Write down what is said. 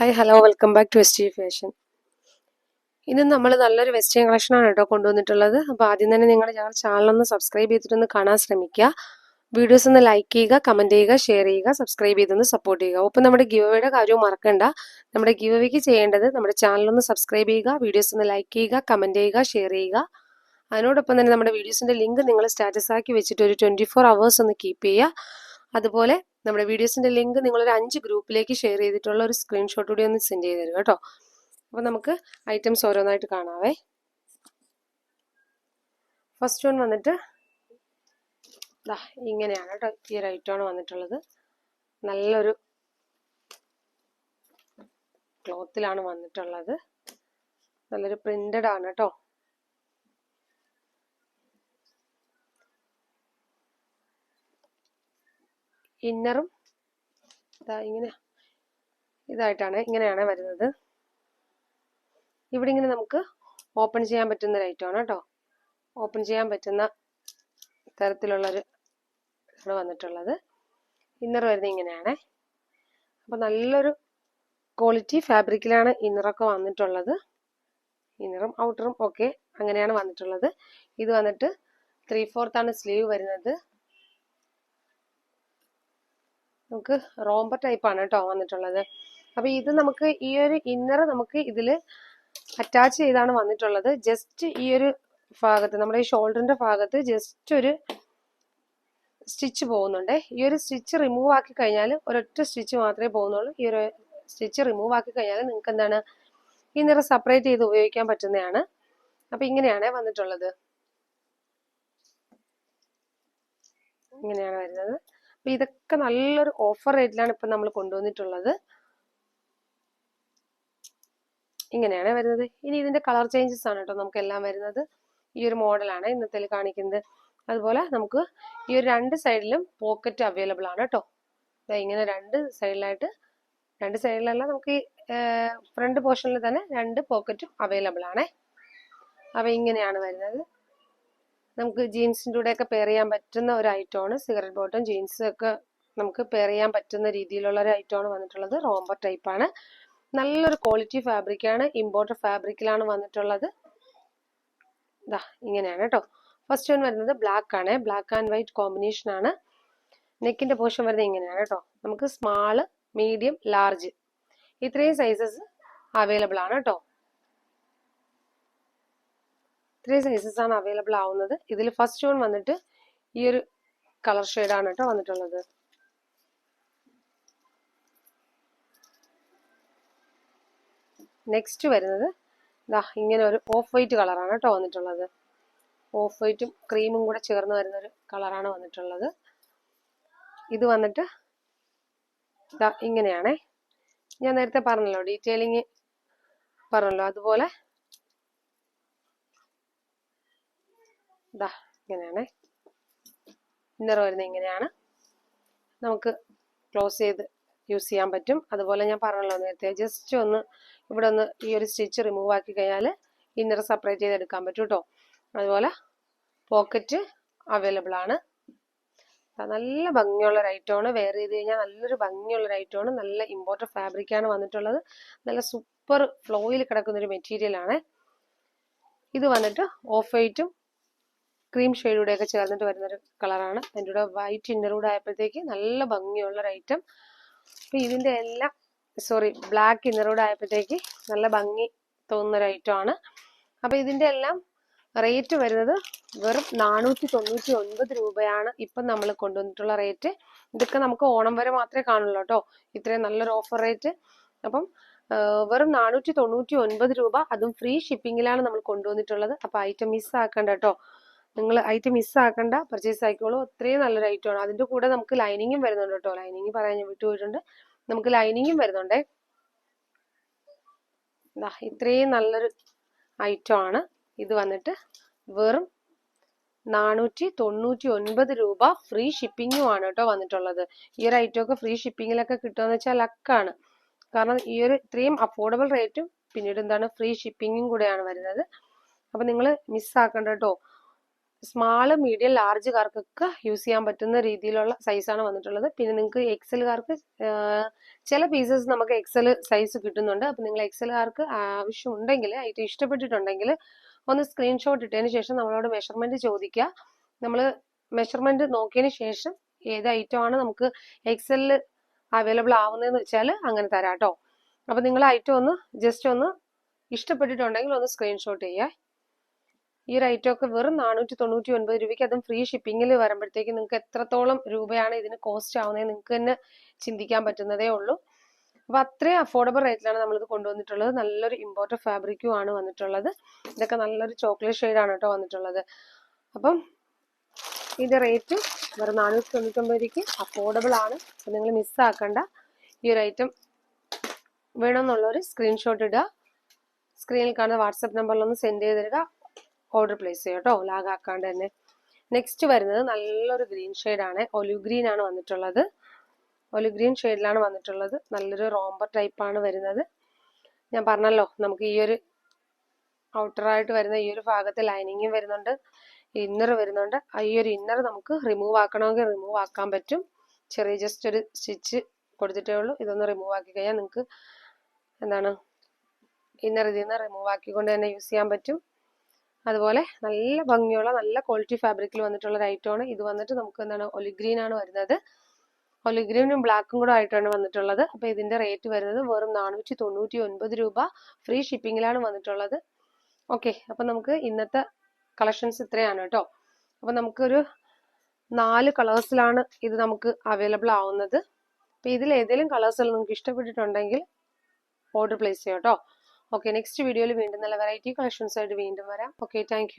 Hi hello welcome back to Westie fashion ഇന്ന് നമ്മൾ നല്ലൊരു വെസ്റ്റേൺ കളക്ഷനാണ് കേട്ടോ കൊണ്ടുവന്നിട്ടുള്ളത്. അപ്പോൾ ആദ്യം തന്നെ നിങ്ങൾ ഞങ്ങളുടെ ചാനലൊന്ന് സബ്സ്ക്രൈബ് ചെയ്തിട്ടൊന്ന് കാണാൻ ശ്രമിക്കുക. വീഡിയോസ് ഒന്ന് ലൈക്ക് ചെയ്യുക കമന്റ് ചെയ്യുക ഷെയർ ചെയ്യുക സബ്സ്ക്രൈബ് ചെയ്തൊന്ന് സപ്പോർട്ട് ചെയ്യുക. ഒപ്പം നമ്മുടെ ഗിവ് കാര്യവും മറക്കണ്ട. നമ്മുടെ ഗിവ് ചെയ്യേണ്ടത് നമ്മുടെ ചാനലൊന്ന് സബ്സ്ക്രൈബ് ചെയ്യുക വീഡിയോസ് ഒന്ന് ലൈക്ക് ചെയ്യുക കമന്റ് ചെയ്യുക ഷെയർ ചെയ്യുക. അതിനോടൊപ്പം തന്നെ നമ്മുടെ വീഡിയോസിന്റെ ലിങ്ക് നിങ്ങൾ സ്റ്റാറ്റസ് ആക്കി വെച്ചിട്ട് ഒരു ട്വന്റി ഫോർ ഒന്ന് കീപ്പ് ചെയ്യുക. അതുപോലെ നമ്മുടെ വീഡിയോസിന്റെ ലിങ്ക് നിങ്ങൾ ഒരു അഞ്ച് ഗ്രൂപ്പിലേക്ക് ഷെയർ ചെയ്തിട്ടുള്ള ഒരു സ്ക്രീൻഷോട്ട് കൂടി ഒന്ന് സെൻഡ് ചെയ്ത് തരും കേട്ടോ. അപ്പോൾ നമുക്ക് ഐറ്റംസ് ഓരോന്നായിട്ട് കാണാവേ. ഫസ്റ്റ് വൺ വന്നിട്ട് ഇങ്ങനെയാണ് കേട്ടോ ഈ ഒരു ഐറ്റമാണ് വന്നിട്ടുള്ളത്. നല്ലൊരു ക്ലോത്തിലാണ് വന്നിട്ടുള്ളത്. നല്ലൊരു പ്രിന്റഡ് ആണ് കേട്ടോ. ഇന്നറും ഇതാ ഇങ്ങനെ ഇതായിട്ടാണ് ഇങ്ങനെയാണ് വരുന്നത്. ഇവിടെ ഇങ്ങനെ നമുക്ക് ഓപ്പൺ ചെയ്യാൻ പറ്റുന്ന ഒരു ഐറ്റമാണ് കേട്ടോ ഓപ്പൺ ചെയ്യാൻ പറ്റുന്ന തരത്തിലുള്ളൊരു ആണ് വന്നിട്ടുള്ളത്. ഇന്നർ വരുന്നത് ഇങ്ങനെയാണ്. അപ്പം നല്ലൊരു ക്വാളിറ്റി ഫാബ്രിക്കിലാണ് ഇന്നറൊക്കെ വന്നിട്ടുള്ളത്. ഇന്നറും ഔട്ടറും ഒക്കെ അങ്ങനെയാണ് വന്നിട്ടുള്ളത്. ഇത് വന്നിട്ട് ത്രീ ഫോർത്താണ് സ്ലീവ് വരുന്നത്. നമുക്ക് റോംബർ ടൈപ്പ് ആണ് കേട്ടോ വന്നിട്ടുള്ളത്. അപ്പൊ ഇത് നമുക്ക് ഈ ഒരു ഇന്നർ നമുക്ക് ഇതിൽ അറ്റാച്ച് ചെയ്താണ് വന്നിട്ടുള്ളത്. ജസ്റ്റ് ഈ ഒരു ഭാഗത്ത് നമ്മുടെ ഈ ഷോൾഡറിന്റെ ഭാഗത്ത് ജസ്റ്റ് ഒരു സ്റ്റിച്ച് പോകുന്നുണ്ട്. ഈ ഒരു സ്റ്റിച്ച് റിമൂവ് ആക്കി കഴിഞ്ഞാൽ ഒരൊറ്റ സ്റ്റിച്ച് മാത്രമേ പോകുന്നുള്ളൂ. ഈ ഒരു സ്റ്റിച്ച് റിമൂവ് ആക്കി കഴിഞ്ഞാൽ നിങ്ങൾക്ക് എന്താണ്? ഈ നിറ സെപ്പറേറ്റ് ചെയ്ത് ഉപയോഗിക്കാൻ പറ്റുന്നതാണ്. അപ്പൊ ഇങ്ങനെയാണ് വന്നിട്ടുള്ളത്. ഇങ്ങനെയാണ് വരുന്നത്. അപ്പൊ ഇതൊക്കെ നല്ലൊരു ഓഫർ റേറ്റിലാണ് ഇപ്പൊ നമ്മൾ കൊണ്ടുവന്നിട്ടുള്ളത്. ഇങ്ങനെയാണ് വരുന്നത്. ഇനി ഇതിന്റെ കളർ ചേഞ്ചസ് ആണ് കേട്ടോ നമുക്ക് എല്ലാം വരുന്നത്. ഈ ഒരു മോഡലാണ് ഇന്നത്തെ കാണിക്കുന്നത്. അതുപോലെ നമുക്ക് ഈ ഒരു രണ്ട് സൈഡിലും പോക്കറ്റ് അവൈലബിൾ ആണ് കേട്ടോ. ഇങ്ങനെ രണ്ട് സൈഡിലായിട്ട് രണ്ട് സൈഡിലല്ല നമുക്ക് ഈ ഫ്രണ്ട് പോർഷനിൽ തന്നെ രണ്ട് പോക്കറ്റും അവൈലബിൾ ആണേ. അപ്പൊ ഇങ്ങനെയാണ് വരുന്നത്. നമുക്ക് ജീൻസിന്റെ കൂടെയൊക്കെ പെയർ ചെയ്യാൻ പറ്റുന്ന ഒരു ഐറ്റമാണ് സിഗരറ്റ് ബോട്ടം ജീൻസ് ഒക്കെ നമുക്ക് പെയർ ചെയ്യാൻ പറ്റുന്ന രീതിയിലുള്ള ഒരു ഐറ്റമാണ് വന്നിട്ടുള്ളത്. റോംബർ ടൈപ്പാണ് നല്ലൊരു ക്വാളിറ്റി ഫാബ്രിക്കാണ് ഇമ്പോർട്ടഡ് ഫാബ്രിക്കിലാണ് വന്നിട്ടുള്ളത്. ഇതാ ഇങ്ങനെയാണ് കേട്ടോ ഫസ്റ്റ് വൺ വരുന്നത് ബ്ലാക്ക് ആണ്. ബ്ലാക്ക് ആൻഡ് വൈറ്റ് കോമ്പിനേഷൻ ആണ്. നെക്കിന്റെ പോർഷൻ വരുന്നത് ഇങ്ങനെയാണ് കേട്ടോ നമുക്ക് സ്മാൾ മീഡിയം ലാർജ് ഇത്രയും സൈസസ് അവൈലബിൾ ആണ് കേട്ടോ ഇത്രയും സൈസസ് ആണ് അവൈലബിൾ ആവുന്നത്. ഇതിൽ ഫസ്റ്റ് ഓൺ വന്നിട്ട് ഈ ഒരു കളർ ഷെയ്ഡാണ് കേട്ടോ വന്നിട്ടുള്ളത്. നെക്സ്റ്റ് വരുന്നത് ഇതാ ഇങ്ങനെ ഒരു ഓഫ് വൈറ്റ് കളറാണ് കേട്ടോ വന്നിട്ടുള്ളത്. ഓഫ് വൈറ്റും ക്രീമും കൂടെ ചേർന്ന് വരുന്ന ഒരു കളറാണ് വന്നിട്ടുള്ളത്. ഇത് വന്നിട്ട് ഇതാ ഇങ്ങനെയാണേ. ഞാൻ നേരത്തെ പറഞ്ഞല്ലോ ഡീറ്റെയിലിങ് പറഞ്ഞല്ലോ. അതുപോലെ ഇതാ ഇങ്ങനെയാണേ. ഇന്നർ വരുന്നത് ഇങ്ങനെയാണ്. നമുക്ക് ക്ലോസ് ചെയ്ത് യൂസ് ചെയ്യാൻ പറ്റും. അതുപോലെ ഞാൻ പറഞ്ഞല്ലോ നേരത്തെ ജസ്റ്റ് ഒന്ന് ഇവിടെ ഒന്ന് ഈ ഒരു സ്റ്റിച്ച് റിമൂവ് ആക്കി കഴിഞ്ഞാൽ ഇന്നർ സെപ്പറേറ്റ് ചെയ്ത് എടുക്കാൻ പറ്റും കേട്ടോ അതുപോലെ പോക്കറ്റ് അവൈലബിൾ ആണ്. നല്ല ഭംഗിയുള്ള ഐറ്റമാണ് വെയർ ചെയ്ത് കഴിഞ്ഞാൽ നല്ലൊരു ഭംഗിയുള്ള ഐറ്റമാണ് നല്ല ഇമ്പോർട്ടന്റ് ഫാബ്രിക്കാണ് വന്നിട്ടുള്ളത്. നല്ല സൂപ്പർ ഫ്ലോയിൽ കിടക്കുന്ന ഒരു മെറ്റീരിയൽ ആണ്. ഇത് വന്നിട്ട് ഓഫ് വൈറ്റും ക്രീം ഷെയ്ഡൂടെ ഒക്കെ ചേർന്നിട്ട് വരുന്നൊരു കളറാണ് അതിന്റെ കൂടെ വൈറ്റ് ഇന്നറൂടെ ആയപ്പോഴത്തേക്ക് നല്ല ഭംഗിയുള്ള ഒരു ഐറ്റം അപ്പൊ ഇതിന്റെ എല്ലാം സോറി ബ്ലാക്ക് ഇന്നറൂടെ ആയപ്പോഴത്തേക്ക് നല്ല ഭംഗി തോന്നുന്ന ഒരു ഐറ്റം ആണ്. അപ്പൊ ഇതിന്റെ എല്ലാം റേറ്റ് വരുന്നത് വെറും നാനൂറ്റി തൊണ്ണൂറ്റി ഒൻപത് രൂപയാണ് ഇപ്പം നമ്മൾ കൊണ്ടുവന്നിട്ടുള്ള റേറ്റ് ഇതൊക്കെ നമുക്ക് ഓണം വരെ മാത്രമേ കാണുള്ളൂ കേട്ടോ. ഇത്രയും നല്ലൊരു ഓഫർ റേറ്റ് അപ്പം വെറും നാനൂറ്റി തൊണ്ണൂറ്റി ഒൻപത് രൂപ അതും ഫ്രീ ഷിപ്പിങ്ങിലാണ് നമ്മൾ കൊണ്ടുവന്നിട്ടുള്ളത്. അപ്പൊ ഐറ്റം മിസ് ആക്കണ്ട കേട്ടോ. നിങ്ങൾ ഐറ്റം മിസ് ആക്കണ്ട പർച്ചേസ് ആയിക്കോളൂ അത്രയും നല്ലൊരു ഐറ്റം ആണ്. അതിന്റെ കൂടെ നമുക്ക് ലൈനിങ്ങും വരുന്നുണ്ട് കേട്ടോ. ലൈനിങ് പറയാൻ ഞാൻ വിട്ടുപോയിട്ടുണ്ട് നമുക്ക് ലൈനിങ്ങും വരുന്നുണ്ടേ. ഇത്രയും നല്ലൊരു ഐറ്റം ആണ്. ഇത് വന്നിട്ട് വെറും നാനൂറ്റി തൊണ്ണൂറ്റി ഒൻപത് രൂപ ഫ്രീ ഷിപ്പിങ്ങും ആണ് കേട്ടോ വന്നിട്ടുള്ളത്. ഈ ഒരു ഐറ്റം ഒക്കെ ഫ്രീ ഷിപ്പിങ്ങിലൊക്കെ കിട്ടുമെന്ന് വെച്ചാൽ ലക്കാണ് കാരണം ഈ ഒരു ഇത്രയും അഫോർഡബിൾ റേറ്റും പിന്നീട് എന്താണ് ഫ്രീ ഷിപ്പിങ്ങും കൂടെയാണ് വരുന്നത്. അപ്പൊ നിങ്ങൾ മിസ്സാക്കണ്ട കേട്ടോ. സ്മാൾ മീഡിയം ലാർജുകാർക്കൊക്കെ യൂസ് ചെയ്യാൻ പറ്റുന്ന രീതിയിലുള്ള സൈസാണ് വന്നിട്ടുള്ളത്. പിന്നെ നിങ്ങൾക്ക് എക്സലുകാർക്ക് ചില പീസസ് നമുക്ക് എക്സൽ സൈസ് കിട്ടുന്നുണ്ട്. അപ്പം നിങ്ങൾ എക്സലുകാർക്ക് ആവശ്യമുണ്ടെങ്കിൽ ഐറ്റം ഇഷ്ടപ്പെട്ടിട്ടുണ്ടെങ്കിൽ ഒന്ന് സ്ക്രീൻഷോട്ട് ഇട്ടതിന് ശേഷം നമ്മളോട് മെഷർമെന്റ് ചോദിക്കുക. നമ്മൾ മെഷർമെന്റ് നോക്കിയതിന് ശേഷം ഏത് ഐറ്റം ആണ് നമുക്ക് എക്സലിൽ അവൈലബിൾ ആവുന്നതെന്ന് വെച്ചാൽ അങ്ങനെ തരാം കേട്ടോ. അപ്പം നിങ്ങൾ ഐറ്റം ഒന്ന് ജസ്റ്റ് ഒന്ന് ഇഷ്ടപ്പെട്ടിട്ടുണ്ടെങ്കിൽ ഒന്ന് സ്ക്രീൻഷോട്ട് ചെയ്യുക. ഈ റേറ്റ് ഒക്കെ വെറും നാനൂറ്റി തൊണ്ണൂറ്റി ഒൻപത് രൂപയ്ക്ക് അതും ഫ്രീ ഷിപ്പിങ്ങിൽ വരുമ്പോഴത്തേക്ക് നിങ്ങൾക്ക് എത്രത്തോളം രൂപയാണ് ഇതിന് കോസ്റ്റ് ആവുന്നത് നിങ്ങൾക്ക് തന്നെ ചിന്തിക്കാൻ പറ്റുന്നതേ ഉള്ളൂ. അപ്പൊ അത്രയും അഫോർഡബിൾ റേറ്റിലാണ് നമ്മളിത് കൊണ്ടുവന്നിട്ടുള്ളത്. നല്ലൊരു ഇമ്പോർട്ടഡ് ഫാബ്രിക്കും ആണ് വന്നിട്ടുള്ളത്. ഇതൊക്കെ നല്ലൊരു ചോക്ലേറ്റ് ആണ് കേട്ടോ വന്നിട്ടുള്ളത്. അപ്പം ഇതിന്റെ റേറ്റ് വെറും നാനൂറ്റി തൊണ്ണൂറ്റൊമ്പത് രൂപയ്ക്ക് അഫോർഡബിൾ ആണ്. അപ്പം നിങ്ങൾ മിസ്സാക്കണ്ട ഈ ഒരു ഐറ്റം വേണമെന്നുള്ളൊരു സ്ക്രീൻഷോട്ട് ഇടുക. സ്ക്രീനിൽ കാണുന്ന വാട്സപ്പ് നമ്പറിലൊന്ന് സെൻഡ് ചെയ്ത് തരിക ഓർഡർ പ്ലേസ് ചെയ്യുക കേട്ടോ ലാഗ് ആക്കാണ്ട് തന്നെ. നെക്സ്റ്റ് വരുന്നത് നല്ലൊരു ഗ്രീൻ ആണ്. ഒലിവ് ഗ്രീൻ ആണ് വന്നിട്ടുള്ളത്. ഒലിവ് ഗ്രീൻ ഷെയ്ഡിലാണ് വന്നിട്ടുള്ളത്. നല്ലൊരു റോംബർ ടൈപ്പാണ് വരുന്നത്. ഞാൻ പറഞ്ഞല്ലോ നമുക്ക് ഈ ഒരു ഔട്ടറായിട്ട് വരുന്ന ഈ ഒരു ഭാഗത്ത് ലൈനിങ്ങും വരുന്നുണ്ട്. ഇന്നർ വരുന്നുണ്ട്. ഈ ഒരു ഇന്നർ നമുക്ക് റിമൂവ് ആക്കണമെങ്കിൽ റിമൂവ് ആക്കാൻ പറ്റും. ചെറിയ ജസ്റ്റ് ഒരു സ്റ്റിച്ച് കൊടുത്തിട്ടേ ഉള്ളൂ. ഇതൊന്ന് റിമൂവ് ആക്കി കഴിഞ്ഞാൽ നിങ്ങൾക്ക് എന്താണ് ഇന്നർ ഇതിൽ നിന്ന് റിമൂവ് ആക്കിക്കൊണ്ട് തന്നെ യൂസ് ചെയ്യാൻ പറ്റും. അതുപോലെ നല്ല ഭംഗിയുള്ള നല്ല ക്വാളിറ്റി ഫാബ്രിക്കിൽ വന്നിട്ടുള്ള ഒരു ഐറ്റമാണ് ഇത് വന്നിട്ട് നമുക്ക് എന്താണ് ഒലിഗ്രീൻ ആണ് വരുന്നത്. ഒലിഗ്രീനും ബ്ലാക്കും കൂടെ ആയിട്ടാണ് വന്നിട്ടുള്ളത്. അപ്പോൾ ഇതിന്റെ റേറ്റ് വരുന്നത് വെറും നാനൂറ്റി തൊണ്ണൂറ്റി ഒൻപത് രൂപ ഫ്രീ ഷിപ്പിങ്ങിലാണ് വന്നിട്ടുള്ളത്. ഓക്കെ അപ്പം നമുക്ക് ഇന്നത്തെ കളക്ഷൻസ് ഇത്രയാണ് കേട്ടോ. അപ്പം നമുക്കൊരു നാല് കളേഴ്സിലാണ് ഇത് നമുക്ക് അവൈലബിൾ ആവുന്നത്. അപ്പം ഇതിൽ ഏതെങ്കിലും കളേഴ്സിൽ നിങ്ങൾക്ക് ഇഷ്ടപ്പെട്ടിട്ടുണ്ടെങ്കിൽ ഓർഡർ പ്ലേസ് ചെയ്യാം കേട്ടോ. ഓക്കെ നെക്സ്റ്റ് വീഡിയോയിൽ വീണ്ടും നല്ല വെറൈറ്റി കളക്ഷൻസ് ആയിട്ട് വീണ്ടും വരാം. Okay thank